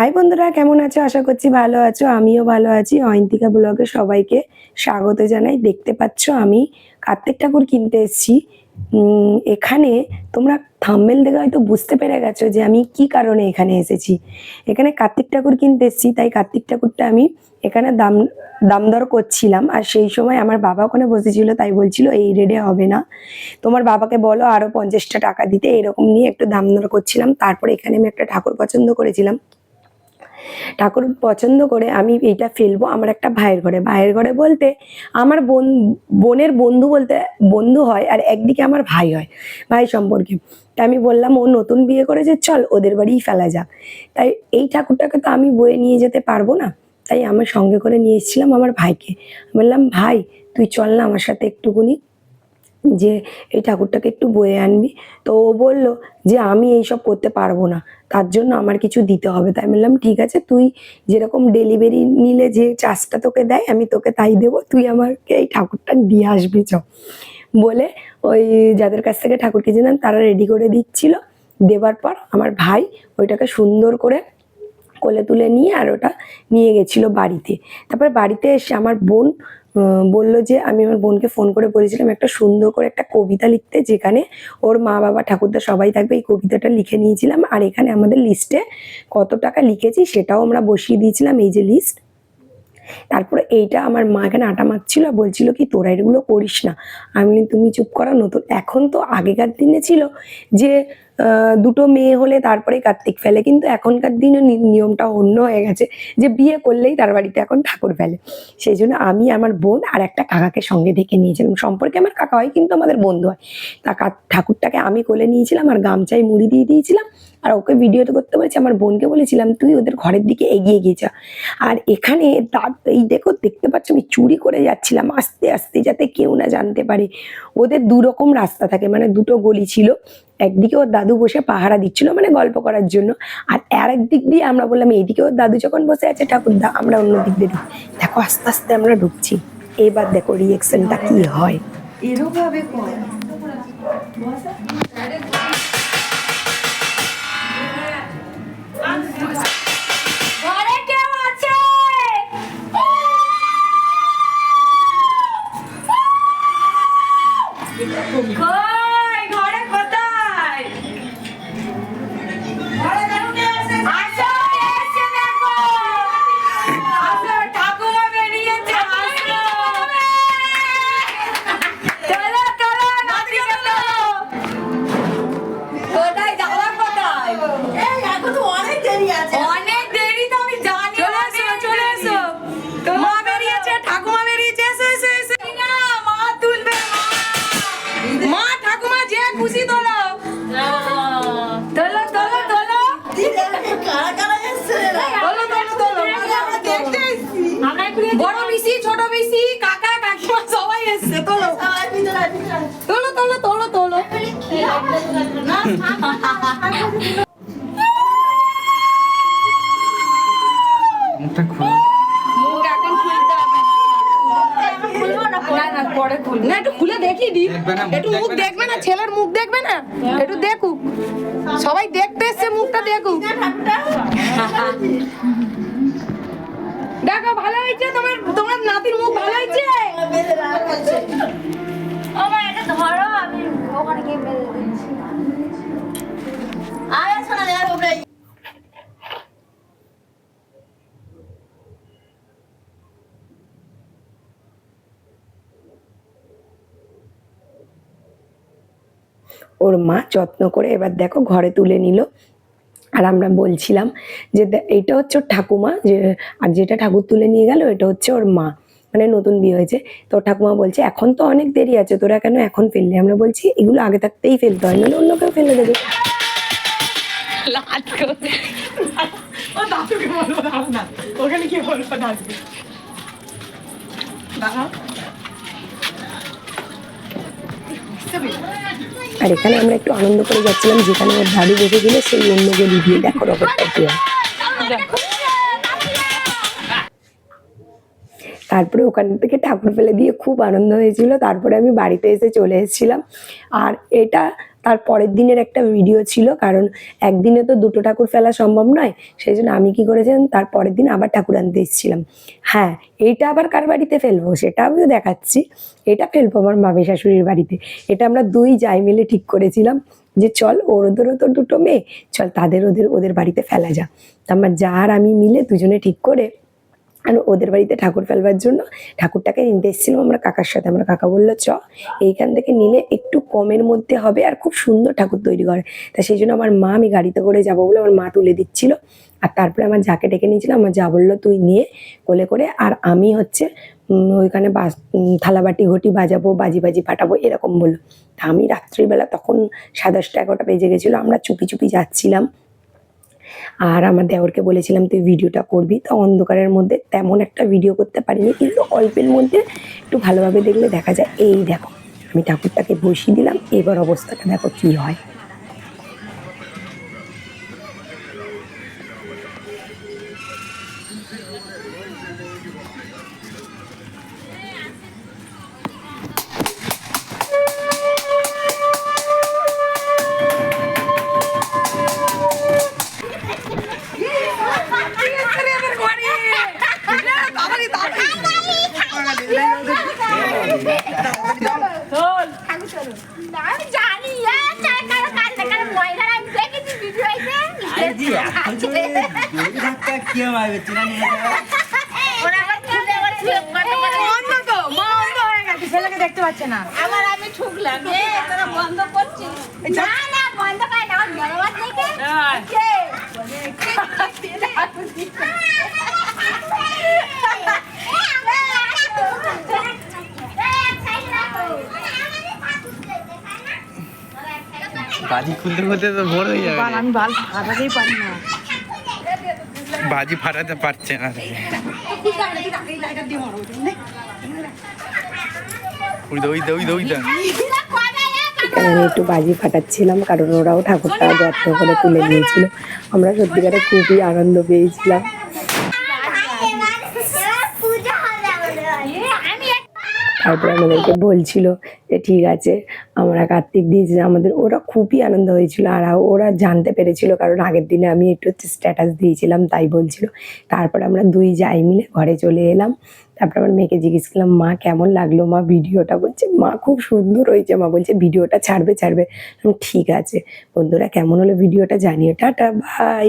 High বন্ধুরা, কেমন আছো? আশা করছি ভালো আছো। আমিও ভালো আছি। অয়ন্তিকা ব্লগে সবাইকে স্বাগত জানাই। দেখতে পাচ্ছ আমি কার্তিক ঠাকুর কিনতে এসেছি। এখানে তোমরা থাম্বেল দেখে হয়তো বুঝতে পেরে গেছো যে আমি কি কারণে এখানে এসেছি। এখানে কার্তিক ঠাকুর কিনতে এসেছি, তাই কার্তিক ঠাকুরটা আমি এখানে দাম দাম দর করছিলাম। আর সেই সময় আমার বাবা ওখানে বসেছিল, তাই বলছিল, এই রেডে হবে না। তোমার বাবাকে বলো আরও পঞ্চাশটা টাকা দিতে। এরকম নিয়ে একটু দাম দর করছিলাম। তারপরে এখানে আমি একটা ঠাকুর পছন্দ করেছিলাম। ঠাকুর পছন্দ করে আমি এইটা ফেলব আমার একটা ভাইয়ের ঘরে। ভাইয়ের ঘরে বলতে আমার বোন, বোনের বন্ধু বলতে বন্ধু হয় আর একদিকে আমার ভাই হয়, ভাই সম্পর্কে। তাই আমি বললাম, ও নতুন বিয়ে করেছে, চল ওদের বাড়িই ফেলা যাক। তাই এই ঠাকুরটাকে তো আমি বয়ে নিয়ে যেতে পারব না। তাই আমার সঙ্গে করে নিয়ে এসেছিলাম আমার ভাইকে। বললাম, ভাই, তুই চল না আমার সাথে একটুকুনি যে এই ঠাকুরটাকে একটু বয়ে আনবি। তো ও বলল যে, আমি এইসব করতে পারব না। তার জন্য আমার কিছু দিতে হবে। তাই বললাম, ঠিক আছে, তুই যেরকম ডেলিভারি নিলে যে চার্জটা তোকে দেয়, আমি তোকে তাই দেবো। তুই আমাকে এই ঠাকুরটা দিয়ে আসবি, চ। বলে ওই যাদের কাছ থেকে ঠাকুর কিনেছিলাম তারা রেডি করে দিচ্ছিল। দেবার পর আমার ভাই ওইটাকে সুন্দর করে কোলে তুলে নিয়ে আর ওটা নিয়ে গেছিল বাড়িতে। তারপরে বাড়িতে এসে আমার বোন বলল যে, আমি আমার বোনকে ফোন করে বলেছিলাম একটা সুন্দর করে একটা কবিতা লিখতে, যেখানে ওর মা, বাবা, ঠাকুরদা সবাই থাকবে। এই কবিতাটা লিখে নিয়েছিলাম। আর এখানে আমাদের লিস্টে কত টাকা লিখেছি সেটাও আমরা বসিয়ে দিয়েছিলাম এই যে লিস্ট তারপরে এইটা আমার মা এখানে আটা মাখছিল বলছিল কি, তোরা এগুলো করিস না। আমি তুমি চুপ করা নতুন। এখন তো আগেকার দিনে ছিল যে দুটো মেয়ে হলে তারপরে কার্তিক ফেলে, কিন্তু এখনকার দিনে নিয়মটা অন্য হয়ে গেছে যে, বিয়ে করলেই তার বাড়িতে এখন ঠাকুর ফেলে। সেই জন্য আমি আমার বোন আর একটা কাকাকে সঙ্গে ডেকে নিয়েছিলাম। সম্পর্কে আমার কাকা হয়, কিন্তু আমাদের বন্ধু হয়। তা ঠাকুরটাকে আমি কোলে নিয়েছিলাম আর গামছায় মুড়ি দিয়ে দিয়েছিলাম আর ওকে ভিডিও তো করতে বলেছি। আমার বোনকে বলেছিলাম, তুই ওদের ঘরের দিকে এগিয়ে গিয়ে যা। আর এখানে তার এই দেখো, দেখতে পাচ্ছ, আমি চুরি করে যাচ্ছিলাম আস্তে আস্তে, যাতে কেউ না জানতে পারে। ওদের দু রকম রাস্তা থাকে মানে দুটো গলি ছিল। একদিকে ওর দাদু বসে পাহারা দিচ্ছিল মানে গল্প করার জন্য। আর আর একদিক দিয়ে আমরা বললাম, এইদিকে ওর দাদু যখন বসে আছে, ঠাকুরদা, আমরা অন্য দিক দিয়ে। দেখো, আস্তে আস্তে আমরা ঢুকছি। এবার দেখো রিয়েকশনটা কি হয়। এরোভাবে তোলো তোলো তোলো তোলো। মুখটা খুলে। মুখ এখন খুলতে না না না পরে খুলবো। না একটু খুলে দেখি দি একটু মুখ দেখবে না, দেখবে না ছেলের মুখ দেখবে না? একটু দেখুক। সবাই দেখতে এসছে মুখটা দেখুক। দেখো ভালো হয়েছে? তোমার তোমার নাতির মুখ ভালো হয়েছে? ওখানে গিয়ে বেঁধে দিচ্ছি আরে শোনা যায় ওপরে ওর মা যত্ন করে এবার দেখো ঘরে তুলে নিল। আর আমরা বলছিলাম যে এটা হচ্ছে ওর ঠাকুমা যে আর যেটা ঠাকুর তুলে নিয়ে গেল এটা হচ্ছে ওর মা। মানে নতুন বিয়ে হয়েছে। তো ঠাকুমা বলছে এখন তো অনেক দেরি আছে তোরা কেন এখন ফেললি? আমরা বলছি এগুলো আগে থাকতেই ফেলতে হয় নাহলে অন্য কেউ ফেলে দেবে। ওখানে কি বলব আর এখানে আমরা একটু আনন্দ করে যাচ্ছিলাম যেখানে ওর দাদু বসেছিল সেই অন্য গলি দিয়ে দেখো রকমটা কি তারপরে ওখান থেকে ঠাকুর ফেলে দিয়ে খুব আনন্দ হয়েছিল। তারপরে আমি বাড়িতে এসে চলে এসেছিলাম। আর এটা তার পরের দিনের একটা ভিডিও ছিল, কারণ একদিনে তো দুটো ঠাকুর ফেলা সম্ভব নয়, সেই জন্য আমি কি করেছিলাম, তার পরের দিন আবার ঠাকুর আনতে এসেছিলাম। হ্যাঁ এইটা আবার কার বাড়িতে ফেলব সেটা আমিও দেখাচ্ছি। এটা ফেলব আমার মামি শাশুড়ির বাড়িতে। এটা আমরা দুই যাই মিলে ঠিক করেছিলাম যে চল ওর ওদেরও তো দুটো মেয়ে, চল তাদের ওদের ওদের বাড়িতে ফেলা যা তা আমার যা আর আমি মিলে দুজনে ঠিক করে আর ওদের বাড়িতে ঠাকুর ফেলবার জন্য ঠাকুরটাকে নিতে এসেছিলাম আমরা কাকার সাথে। আমরা কাকা বলল, চ, এইখান থেকে নিলে একটু কমের মধ্যে হবে আর খুব সুন্দর ঠাকুর তৈরি করে। তা সেই জন্য আমার মা আমি গাড়িতে করে যাব বলে আমার মা তুলে দিচ্ছিল। আর তারপরে আমার যাকে ডেকে নিয়েছিলাম, আমার যা বলল, তুই নিয়ে কোলে করে আর আমি হচ্ছে ওইখানে বাস থালাবাটি, ঘটি বাজাবো, বাজি বাজি ফাটাবো, এরকম বলল। তা আমি রাত্রিবেলা তখন সাড়ে দশটা এগারোটা বেজে গেছিল, আমরা চুপি চুপি যাচ্ছিলাম। আর আমার দেওরকে বলেছিলাম, তুই ভিডিওটা করবি। তো অন্ধকারের মধ্যে তেমন একটা ভিডিও করতে পারিনি, কিন্তু অল্পের মধ্যে একটু ভালোভাবে দেখলে দেখা যায়। এই দেখো, আমি ঠাকুরটাকে বসিয়ে দিলাম, এবার অবস্থাটা দেখো কী হয়। ওরা আবার খুলে আবার ঠুক করে করে অন্ধ তো মা অন্ধ হয়ে গেছে ছেলেকে দেখতে পাচ্ছে না আবার আমি ঠুকলাম তোরা কে তো ভোর হয়ে যাবে। আমি বাল ফাটাতেই পারি না। বাজি ফাটাতে পারছে না আমি একটু বাজি ফাটাচ্ছিলাম, কারণ ওরাও ঠাকুরটা যত্ন করে তুলে নিয়েছিল। আমরা সত্যিকারে খুবই আনন্দ পেয়েছিলাম পূজা হবে আমাদের আমি তারপরে আমাদেরকে বলছিল যে, ঠিক আছে, আমরা কার্তিক দিয়েছি আমাদের, ওরা খুবই আনন্দ হয়েছিল আর ওরা জানতে পেরেছিল। কারণ আগের দিনে আমি একটু স্ট্যাটাস দিয়েছিলাম, তাই বলছিল। তারপরে আমরা দুই যাই মিলে ঘরে চলে এলাম। তারপরে আমার মেয়েকে জিজ্ঞেস করলাম, মা, কেমন লাগল? মা, ভিডিওটা? বলছে, মা, খুব সুন্দর হয়েছে। মা বলছে, ভিডিওটা ছাড়বে ছাড়বে। ঠিক আছে, বন্ধুরা, কেমন হলো ভিডিওটা? জানিও, টাটা, বাই।